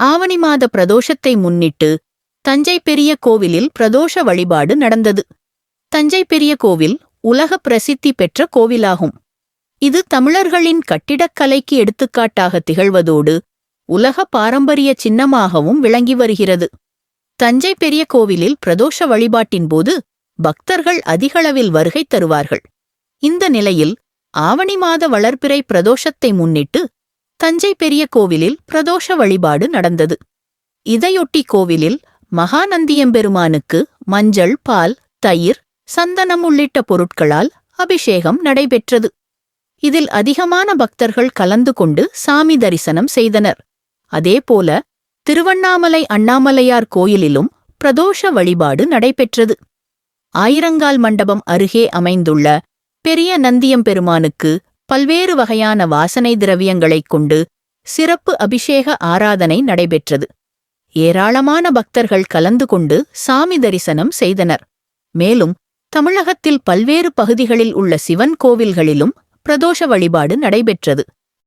ஆவணி மாத பிரதோஷத்தை முன்னிட்டு தஞ்சை பெரிய கோவிலில் பிரதோஷ வழிபாடு நடந்தது. தஞ்சை பெரிய கோவில் உலக பிரசித்தி பெற்ற கோவிலாகும். இது தமிழர்களின் கட்டிடக்கலைக்கு எடுத்துக்காட்டாக திகழ்வதோடு உலக பாரம்பரிய சின்னமாகவும் விளங்கி வருகிறது. தஞ்சை பெரிய கோவிலில் பிரதோஷ வழிபாட்டின் போது பக்தர்கள் அதிகளவில் வருகை தருவார்கள். இந்த நிலையில் ஆவணி மாத வளர்ப்பிறை பிரதோஷத்தை முன்னிட்டு தஞ்சை பெரிய கோவிலில் பிரதோஷ வழிபாடு நடந்தது. இதையொட்டி கோவிலில் மகாநந்தியம்பெருமானுக்கு மஞ்சள் பால் தயிர் சந்தனம் உள்ளிட்ட பொருட்களால் அபிஷேகம் நடைபெற்றது. இதில் அதிகமான பக்தர்கள் கலந்து கொண்டு சாமி தரிசனம் செய்தனர். அதேபோல திருவண்ணாமலை அண்ணாமலையார் கோயிலிலும் பிரதோஷ வழிபாடு நடைபெற்றது. ஆயிரங்கால் மண்டபம் அருகே அமைந்துள்ள பெரிய நந்தியம்பெருமானுக்கு பல்வேறு வகையான வாசனை திரவியங்களைக் கொண்டு சிறப்பு அபிஷேக ஆராதனை நடைபெற்றது. ஏராளமான பக்தர்கள் கலந்து கொண்டு சாமி தரிசனம் செய்தனர். மேலும் தமிழகத்தில் பல்வேறு பகுதிகளில் உள்ள சிவன் கோவில்களிலும் பிரதோஷ வழிபாடு நடைபெற்றது.